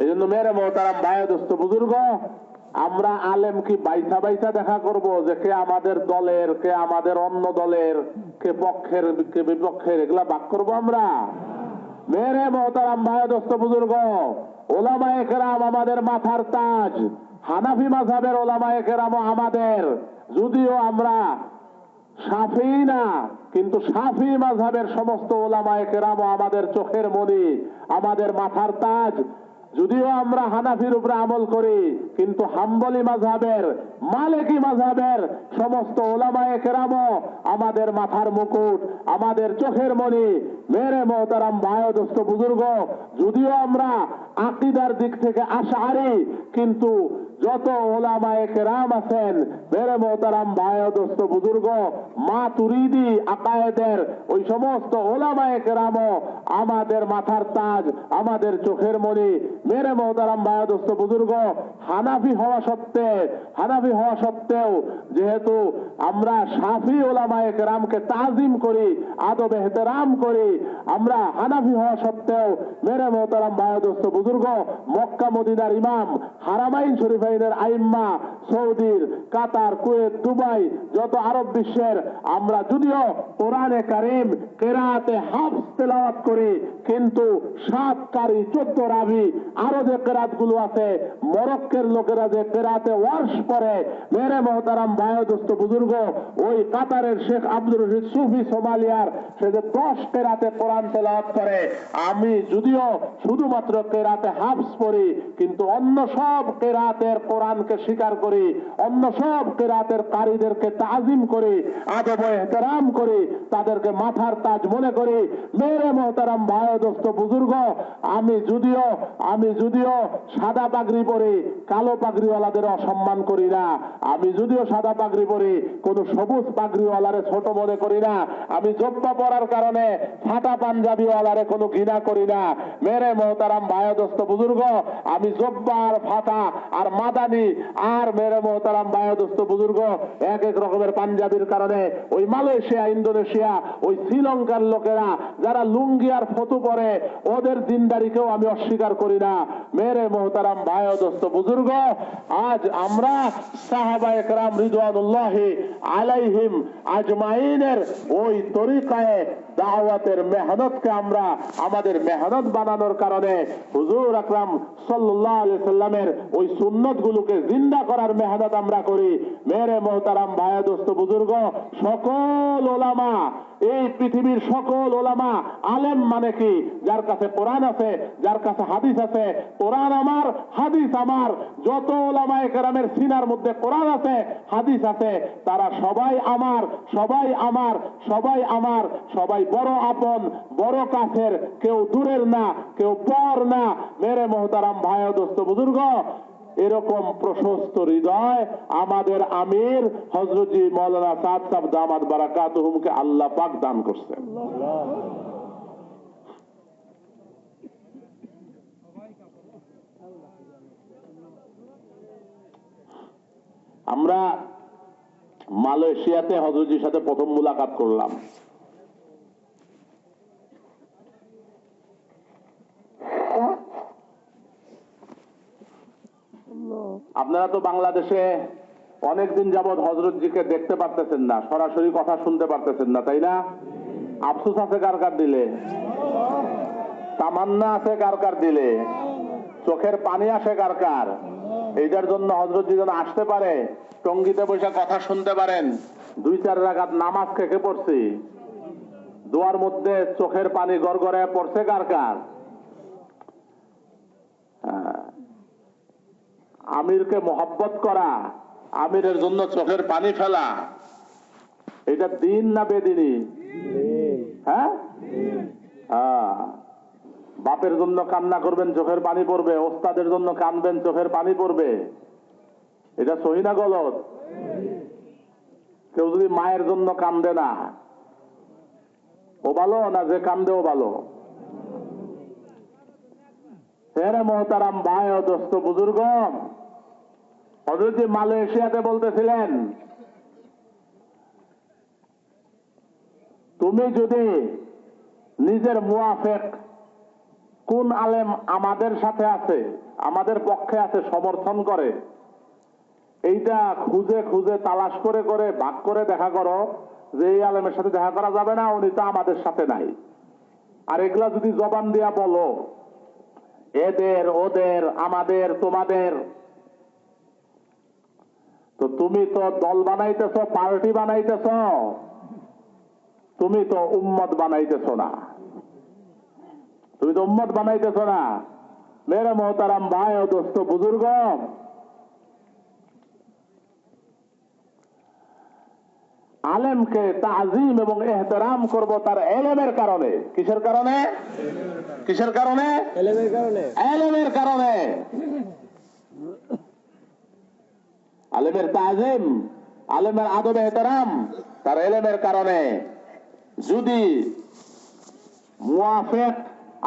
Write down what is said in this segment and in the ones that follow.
এই জন্য মেরে মোহতারাম ভাই দোস্ত বুজুর্গ, আমরা আলেম কি বাইসা বাইসা দেখা করব যে কে আমাদের দলের, কে আমাদের অন্য দলের, কে পক্ষের, কে বিপক্ষের, এগুলা বাক করব আমরা? মেরে মোহতারাম ভাই দোস্ত বুজুর্গ ওলামা একরাম আমাদের মাথার তাজ, হানাফি মাঝাবের ওলামা একরাম আমাদের। যদিও আমরা সাফি না, কিন্তু সাফি মাঝাবের সমস্ত ওলামায়ে কেরামও আমাদের চোখের মনি, আমাদের মাথার তাজ যদিও আমরা হানাফির উপরে আমল করি, কিন্তু হাম্বলি মাঝাবের মালিকি মাঝাবের সমস্ত ওলামায়ে কেরামও আমাদের মাথার মুকুট, আমাদের চোখের মনি। মেরে মোহতারাম বায়োদস্ত বুজুর্গ, যদিও আমরা আকিদার দিক থেকে আশাহারি কিন্তু যত ওলামায়ে কেরাম আছেন, মেরে মোহতারাম বায়োদস্ত বুজুর্গ, মা তুরিদি আকায়েদের, ওই সমস্ত ওলামায়ে কেরামও আমাদের মাথার তাজ, আমাদের চোখের মণি মেরে মোহতারাম বায়োদস্ত বুজুর্গ, হানাফি হওয়া সত্ত্বে হানাফি হওয়া সত্ত্বেও, যেহেতু আমরা সাফি ওলামায়ে কেরামকে তাজিম করি, আদব এহতেরাম করি, আমরা হানাফি হওয়া সত্ত্বেও, মেরে মোহতারাম বায়োদস্ত বুজুর্গ, মক্কা মদিনার ইমাম, হারামাইন শরীফাইনের আইম্মা, সৌদির, কাতার, কুয়েত, দুবাই, যত আরব বিশ্বের, আমরা যদিও কোরআনে কারিম, কেরাতে হাফস তেলাওয়াত করি কিন্তু সাত কারি চোদ্দ রাবি আরও যে কেরাতগুলো আছে, মরক্কের লোকেরা যে কেরাতে ওয়ার্স পরে মেরে মহতারাম বায়োদস্ত বুজুর্গ, ওই কাতারের শেখ আব্দুর রশিদ সুফি সোমালিয়ার, সে যে দশ কেরাতে কোরআন তেলাওয়াত করে, আমি যদিও শুধুমাত্র কেরাতে হাফস পড়ি, কিন্তু অন্য সব কেরাতের কোরআনকে স্বীকার করি, অন্য সব কেরাতের কারীদেরকে তাজিম করি, আদব এহতেরাম করি, তাদেরকে মাথার তাজ মনে করি, মেরে মোহতারাম ভাইদোস্ত বুজুর্গ, আমি যদিও আমি যদিও সাদা পাগড়ি পরি, কালো পাগড়িওয়ালাদের অসম্মান করি না। আমি যদিও সাদা পাগড়ি পরি, কোন সবুজ পাগড়িওয়ালারে ছোট মনে করি না। আমি জব্বা পরার কারণে ফাটা পাঞ্জাবিওয়ালারে কোনো ঘৃণা করি না। মেরে মোহতারাম ভাইদোস্ত বুজুর্গ, আমি জব্বা আর ফাটা আর মাদানি আর মেরে মোহতারাম বায়োদস্ত বুজুর্গ এক এক রকমের পাঞ্জাবির কারণে ওই মালয়েশিয়া, ইন্দোনেশিয়া, ওই শ্রীলঙ্কার লোকেরা, যারা লুঙ্গি আর ফতু পরে, ওদের দিনদারিকেও আমি অস্বীকার করি না। মেরে মোহতারাম বায়োদস্ত বুজুর্গ, আজ আমরা সাহাবা একরাম রিদওয়ানুল্লাহ আলাইহিম আজমাইনের ওই তরিকায় দাওয়াতের মেহনতকে আমরা আমাদের মেহনত বানানোর কারণে হুজুর আকরাম সাল্লামের ওই সুন্নত গুলোকে জিন্দা করার মেহনত আমরা করি। মেরে মোহতারাম ভায়াদোস্ত বুজুর্গ, সকল ওলামা, এই পৃথিবীর সকল ওলামা, আলেম মানে কি? যার কাছে কোরআন আছে, যার কাছে হাদিস আছে, কোরআন আমার, হাদিস আমার। যত ওলামায়ে কেরামের সিনার মধ্যে কোরআন আছে, হাদিস আছে, তারা সবাই আমার সবাই আমার সবাই আমার, সবাই বড় আপন, বড় কাছের, কেউ দূরের না, কেউ পর না। মেরে মোহতারাম ভাই দোস্ত বুজুর্গ, এরকম প্রশস্ত হৃদয় আমাদের আমির হজরতজি মৌলানা সাদ সাহ দামাদ বারাকাত হুমকে আল্লাহ পাক দান করছেন। আমরা মালয়েশিয়াতে হজরতজির সাথে প্রথম মুলাকাত করলাম। আপনারা তো বাংলাদেশে অনেকদিন যাবৎ হজরতজিকে দেখতে পারতেছেন না, সরাসরি কথা শুনতে পারতেছেন না, তাই না? আফসুস আছে কার কার দিলে? তামান্না আছে কার কার দিলে? চোখের পানি আসে কার কার? এইটার জন্য হজরতজি যেন আসতে পারে, টঙ্গিতে বসে কথা শুনতে পারেন। দুই চার রাগাত নামাজ খেকে পড়ছি। দোয়ার মধ্যে চোখের পানি গড়গড়ে পড়ছে কার কার? আমিরকে মহব্বত করা, আমিরের জন্য চোখের পানি ফেলা, এটা দিন না বেদিনী? হ্যাঁ? হ্যাঁ। বাপের জন্য কান্না করবেন, চোখের পানি পড়বে, ওস্তাদের জন্য কানবেন, চোখের পানি পড়বে। এটা সহি না গলত? কেউ যদি মায়ের জন্য কান্দে না, ও ভালো না যে কান্দে ও ভালো? হেরে মোহতারাম ভাই ও দোস্ত বুজুর্গ হজরত মালয়েশিয়াতে বলতেছিলেন, তুমি যদি নিজের মুয়াফেক কোন আলেম আমাদের সাথে আছে, আমাদের পক্ষে আছে সমর্থন করে, এইটা খুঁজে খুঁজে তালাশ করে করে ভাগ করে দেখা করো যে এই আলেমের সাথে দেখা করা যাবে না, উনি তো আমাদের সাথে নাই। আর এগুলা যদি জবান দিয়া বলো, এদের, ওদের, আমাদের, তোমাদের তো তুমি তো দল বানাইতেছ পার্টি বানাইতেছ। তুমি তো উম্মত বানাইতেছ না। তুমি তো উম্মত বানাইতেছ না। মেরে মোহতারাম ভাই ও দোস্ত বুজুর্গ। আলেমকে তাজিম এবং এহতেরাম করব তার এলেমের কারণে। কিসের কারণে? কিসের কারণে? এলেমের কারণে। এলেমের কারণে। আলেমের তাজিম, আলেমের আদব এহতেরাম, তার এলেমের কারণে যদি মুয়াফেক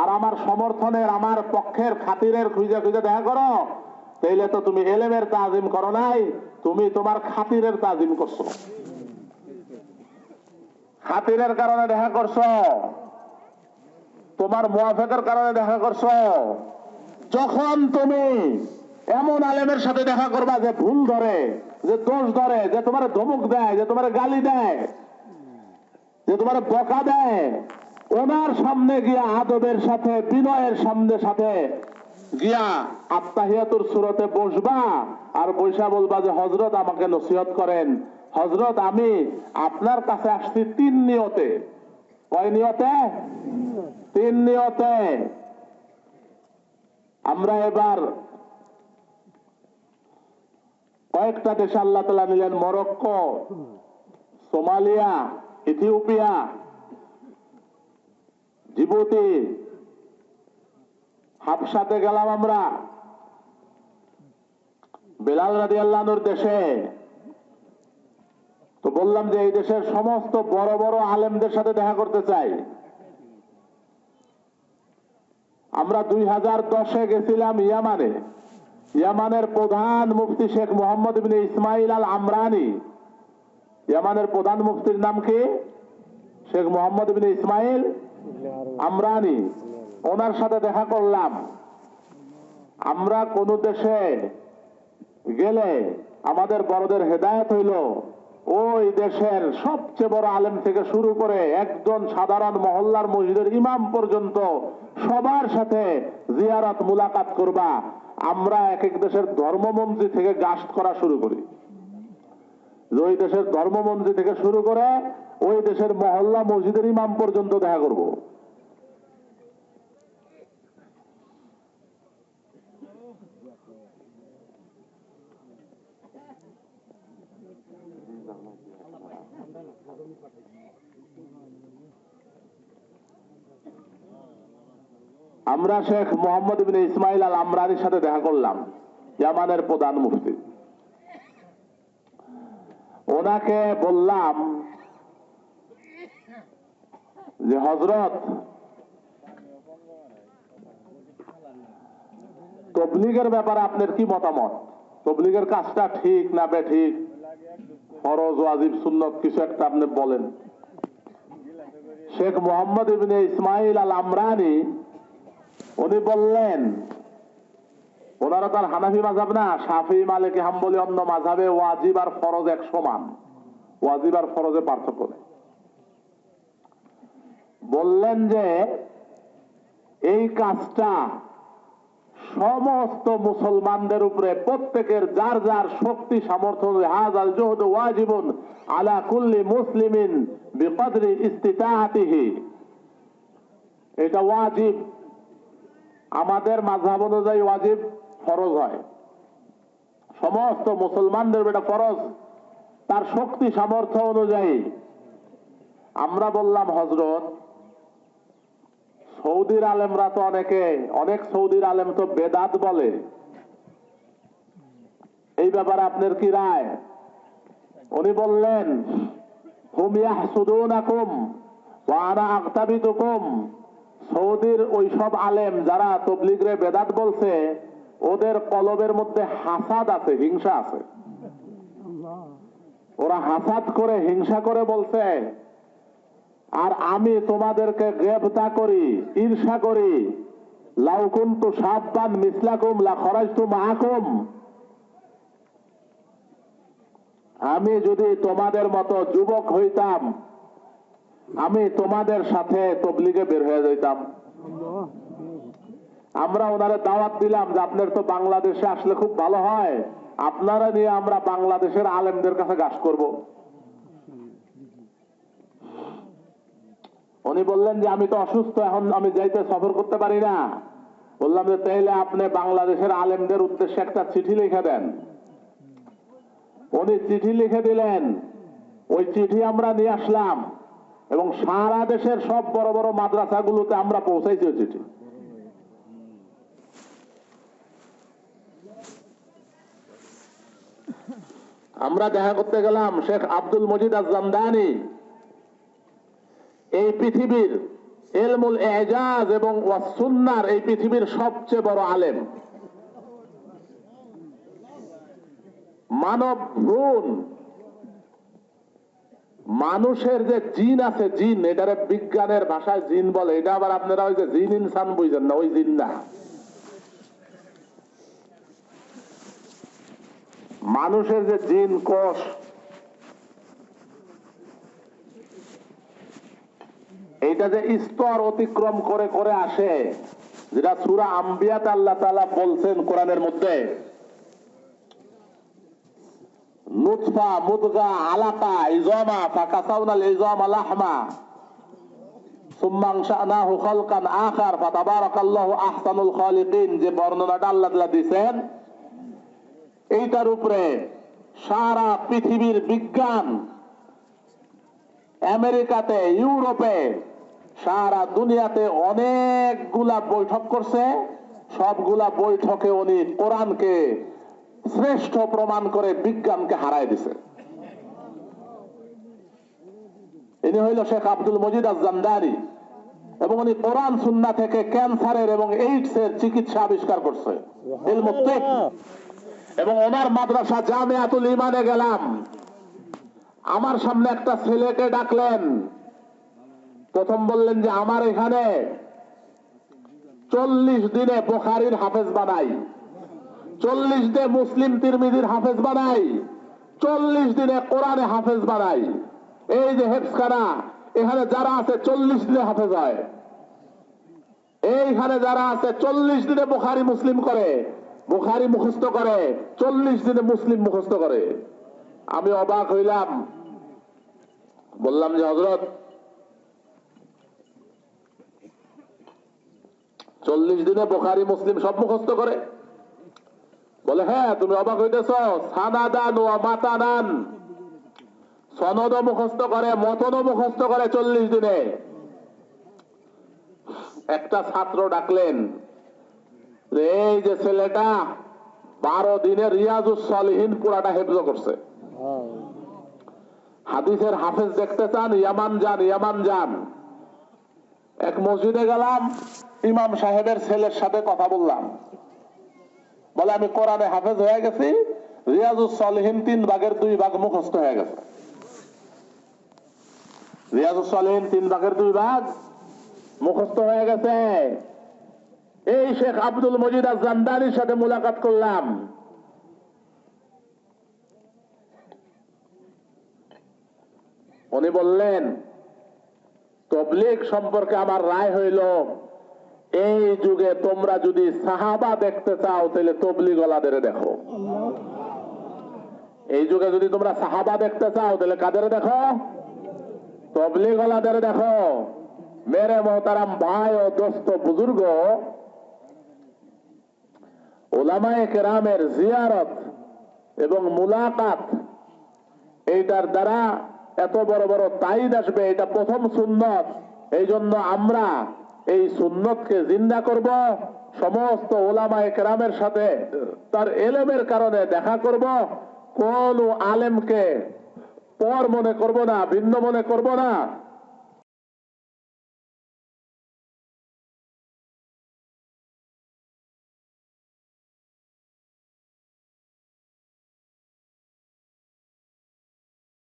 আর আমার সমর্থনের, আমার পক্ষের খাতিরের খুঁজে খুঁজে দেখা করো, তাইলে তো তুমি এলেমের তাজিম করো নাই, তুমি তোমার খাতিরের তাজিম করছ। খাতিরের কারণে দেখা করছ, তোমার মুয়াফেকের কারণে দেখা করছ। যখন তুমি এমন আলেমের সাথে দেখা করবা যে ভুল ধরে, যে দোষ ধরে, যে তোমার ধমক দেয়, যে তোমার গালি দেয়, যে তোমার বকা দেয়। ওনার সামনে গিয়া আদবের সাথে, বিনয়ের সামনে সাথে গিয়া আত্মাহিয়াতুর সুরতে বসবা আর বৈশা বলবা যে হজরত আমাকে নসিহত করেন। হজরত আমি আপনার কাছে আসছি তিন নিয়তে। কয় নিয়তে? তিন নিয়তে। আমরা এবার কয়েকটা দেশে আল্লাহ তালা নিলেন মরক্কো, সোমালিয়া, ইথিওপিয়া, জিবুতি, হাফসাতে গেলাম আমরা, বেলাল রাজি আল্লাহর দেশে। তো বললাম যে এই দেশের সমস্ত বড় বড় আলেমদের সাথে দেখা করতে চাই। আমরা দুই হাজার দশে গেছিলাম ইয়ামানে। ইয়ামানের প্রধান মুফতি শেখ মোহাম্মদ ইবনে ইসমাইল আল আমরানি ইয়ামানের প্রধান মুফতির নাম কি? শেখ মোহাম্মদ ইবনে ইসমাইল আমরানি। ওনার সাথে দেখা করলাম। আমরা কোন দেশে গেলে আমাদের বড়দের হেদায়ত হইল। ওই দেশের সবচেয়ে বড় আলেম থেকে শুরু করে একজন সাধারণ মহল্লার মসজিদের ইমাম পর্যন্ত সবার সাথে জিয়ারত, মুলাকাত করবা। আমরা এক এক দেশের ধর্মমন্ত্রী থেকে গাস্ট করা শুরু করি। ওই দেশের ধর্মমন্ত্রী থেকে শুরু করে ওই দেশের মহল্লা মসজিদের ইমাম পর্যন্ত দেখা করব। আমরা শেখ মোহাম্মদ ইবিন ইসমাইল আল আমরানির সাথে দেখা করলাম ইয়ামানের প্রধান মুফতি। ওনাকে বললাম যে হজরত তবলিগের ব্যাপারে আপনার কি মতামত? তবলিগের কাজটা ঠিক না বে ঠিক ফরজ, ওয়াজিব, সুন্নত, কিছু একটা আপনি বলেন। শেখ মোহাম্মদ ইবনে ইসমাইল আল আমরানি উনি বললেন, ওনারা তার হানাফি মাঝাব না সাফি মালিক, হাম্বলি অন্য মাঝাবে ওয়াজিব আর ফরজ এক সমান। ওয়াজিব আর ফরজে পার্থক্য নেই। বললেন যে, এই কাজটা সমস্ত মুসলমানদের উপরে প্রত্যেকের যার যার শক্তি, সামর্থ্য মুসলিমিন বিকদরি ইস্তিতাআতিহি এটা ওয়াজিব। আমাদের মাঝহাব অনুযায়ী ওয়াজিব ফরজ হয়। সমস্ত মুসলমানদের এটা ফরজ। তার শক্তি, সামর্থ্য অনুযায়ী। আমরা বললাম হজরত সৌদির আলেমরা তো অনেকে, অনেক সৌদির আলেম তো বেদাত বলে। এই ব্যাপারে আপনার কি রায়? উনি বললেন, হুম ইয়াহসুদুনাকুম ওয়া আনা আকতাবিতুকুম সৌদির ওই সব আলেম যারা তবলিগরে বেদাত বলছে, ওদের কলবের মধ্যে হাসাদ আছে, হিংসা আছে। ওরা হাসাদ করে, হিংসা করে বলছে, আর আমি তোমাদেরকে গ্রেফতা করি, ঈর্ষা করি। লাউ কুনতু সাববান মিসলাকুম, লা খরাজতু মাআকুম। আমি যদি তোমাদের মতো যুবক হইতাম আমি তোমাদের সাথে তবলিগে বের হয়ে যাইতাম। আমরা ওনারে দাওয়াত দিলাম যে আপনার তো বাংলাদেশে আসলে খুব ভালো হয়, আপনারা নিয়ে আমরা বাংলাদেশের আলেমদের কাছে গাছ করব। উনি বললেন যে, আমি তো অসুস্থ, এখন আমি যাইতে সফর করতে পারি না। বললাম যে, তাইলে আপনি বাংলাদেশের আলেমদের উদ্দেশ্যে একটা চিঠি লিখে দেন। উনি চিঠি লিখে দিলেন। ওই চিঠি আমরা নিয়ে আসলাম। এবং সারা দেশের সব বড় বড় মাদ্রাসাগুলোতে আমরা পৌঁছাইছি চিঠি আমরা দেখা করতে গেলাম শেখ আব্দুল মজিদ আজামদানি এই পৃথিবীর এলমুল এজাজ এবং ওয়াসুন্নার এই পৃথিবীর সবচেয়ে বড় আলেম। মানব ভ্রূণ মানুষের যে জিন আছে, জিন, এটারে বিজ্ঞানের ভাষায় জিন বলে। এটা আবার আপনারা ওই যে জিন ইনসান বুঝেন না, ওই জিন না। মানুষের যে জিন, কোষ এইটা যে স্তর অতিক্রম করে করে আসে, যেটা সুরা আম্বিয়াত আল্লাহ তালা বলছেন কোরআনের মধ্যে। নুৎফা মুদগা আলাকা ইজমা ফাকাসাউনাল ইজমা লাহমা। এইটার উপরে সারা পৃথিবীর বিজ্ঞান, আমেরিকাতে, ইউরোপে, সারা দুনিয়াতে অনেকগুলা বৈঠক করছে। সবগুলা বৈঠকে উনি কোরআনকে শ্রেষ্ঠ প্রমাণ করে বিজ্ঞানকে হারায় দিছে। ইনি হইল শেখ আব্দুল মজিদ আজামদারি এবং উনি কোরআন সুন্না থেকে ক্যান্সারের এবং এইডস এর চিকিৎসা আবিষ্কার করছে। এবং ওনার মাদ্রাসা জামিয়াতুল ইমানে গেলাম। আমার সামনে একটা ছেলেকে ডাকলেন। প্রথম বললেন যে আমার এখানে চল্লিশ দিনে বোখারির হাফেজ বানাই। চল্লিশ দিনে মুসলিম তিরমিদির হাফেজ বানাই। চল্লিশ দিনে কোরআনে হাফেজ বানাই। এই যে হেফসখানা এখানে যারা আছে চল্লিশ দিনে হাফেজ হয়। এইখানে যারা আছে চল্লিশ দিনে বুখারি, মুসলিম করে, বুখারি মুখস্থ করে, চল্লিশ দিনে মুসলিম মুখস্থ করে। আমি অবাক হইলাম। বললাম যে হজরত চল্লিশ দিনে বোখারি, মুসলিম সব মুখস্থ করে। বলে হ্যাঁ তুমি অবাক হইতেছ। সানাদান ও মাতানান। সনদ মুখস্থ করে মতন মুখস্থ করে চল্লিশ দিনে। একটা ছাত্র ডাকলেন এই যে ছেলেটা বারো দিনে রিয়াজুস সালিহীন পুরাটা হেফজ করছে। হাদিসের হাফেজ দেখতে চান, ইয়ামান যান ইয়ামান যান। এক মসজিদে গেলাম, ইমাম সাহেবের ছেলের সাথে কথা বললাম। বলে, আমি কোরআনে হাফেজ হয়ে গেছি, রিয়াজুস সালিহীন তিন ভাগের দুই ভাগ মুখস্থ হয়ে গেছে। রিয়াজুস সালিহীন তিন ভাগের দুই ভাগ মুখস্থ হয়ে গেছে। এই শেখ আব্দুল মজিদ জান্দানির সাথে মোলাকাত করলাম। উনি বললেন, তবলিগ সম্পর্কে আমার রায় হইল এই যুগে তোমরা যদি সাহাবা দেখতে চাও, তাহলে তবলিগ ওলাদের দেখো। এই যুগে যদি তোমরা সাহাবা দেখতে চাও, তাহলে কাদের দেখো? তবলিগ ওলাদের দেখো। মেরে মোহতারাম ভাই ও দোস্ত বুজুর্গ ওলামায়ে কেরামের জিয়ারত এবং মুলাকাত, এইটার দ্বারা এত বড় বড় তাইদ আসবে, এটা প্রথম সুন্নত। এই জন্য আমরা এই সুন্নতকে জিন্দা করব, সমস্ত ওলামা একরামের সাথে তার এলেমের কারণে দেখা করব, কোন আলেমকে পর মনে করব না, ভিন্ন মনে করব না।